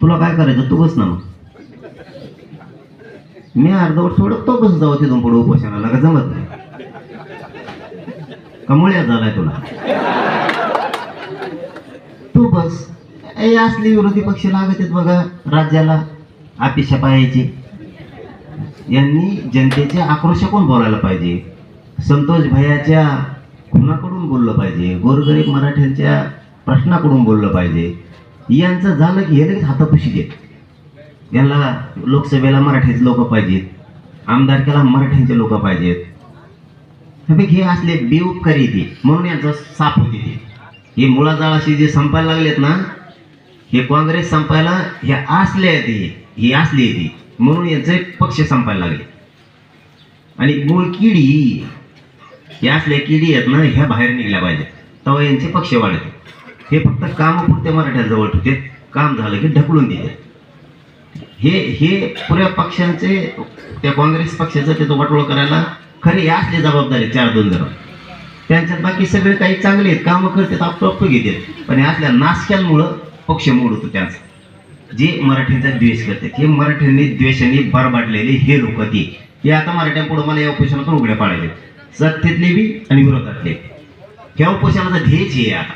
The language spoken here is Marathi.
तुला काय करायचं? तू बस ना मग. मी अर्धवट सोडत तो बस जाऊ तिथून पुढे उपोषणाला का जमत नाही. कमळ्यात झालाय तुला. तू बस. ए असली विरोधी पक्ष लागत आहेत बघा राज्याला. अपेक्षा पाहायची. यांनी जनतेचे आक्रोश कोण बोलायला पाहिजे? संतोष भैयाच्या खुनाकडून बोललं पाहिजे. गोरगरीब मराठ्यांच्या प्रश्नाकडून बोललं पाहिजे. यांचं झालं की हे लगेच हातापुशी देत यांना लोकसभेला मराठीचे लोक पाहिजेत. आमदारकीला मराठ्यांचे लोक पाहिजेत. हे असले बेउपकारी ते. म्हणून यांचा साफ होते ते. हे मुळाजाळाशी जे संपायला लागलेत ना हे काँग्रेस संपायला हे असले आहेत हे ही असली आहे ती. म्हणून यांचे पक्ष संपायला लागले. आणि मूळ किडी हे असल्या किडी आहेत ना ह्या बाहेर निघल्या पाहिजेत. तेव्हा यांचे पक्ष वाढते. हे फक्त कामापुरते मराठ्यांजवळ ठेवते. काम झालं की ढकलून दिले. हे हे पुऱ्या पक्षांचे त्या काँग्रेस पक्षाचं त्याचं वाटोळ करायला खरी असली जबाबदारी चार दोन जण. त्यांच्यात बाकी सगळे काही चांगले आहेत कामं करतात आपोआप घेतात. पण यातल्या असल्या नाशक्यांमुळं पक्ष मोडतो त्यांचा. जे मराठींचा द्वेष करतात हे मराठ्यांनी द्वेषाने बरबाडलेले हे लोक ते. हे आता मराठ्यांपुढे मला या उपोषणातून उघड्या पाडायचे सत्तेतले बी आणि विरोधातले ह्या उपोषणाचा ध्येयच हे आहे आता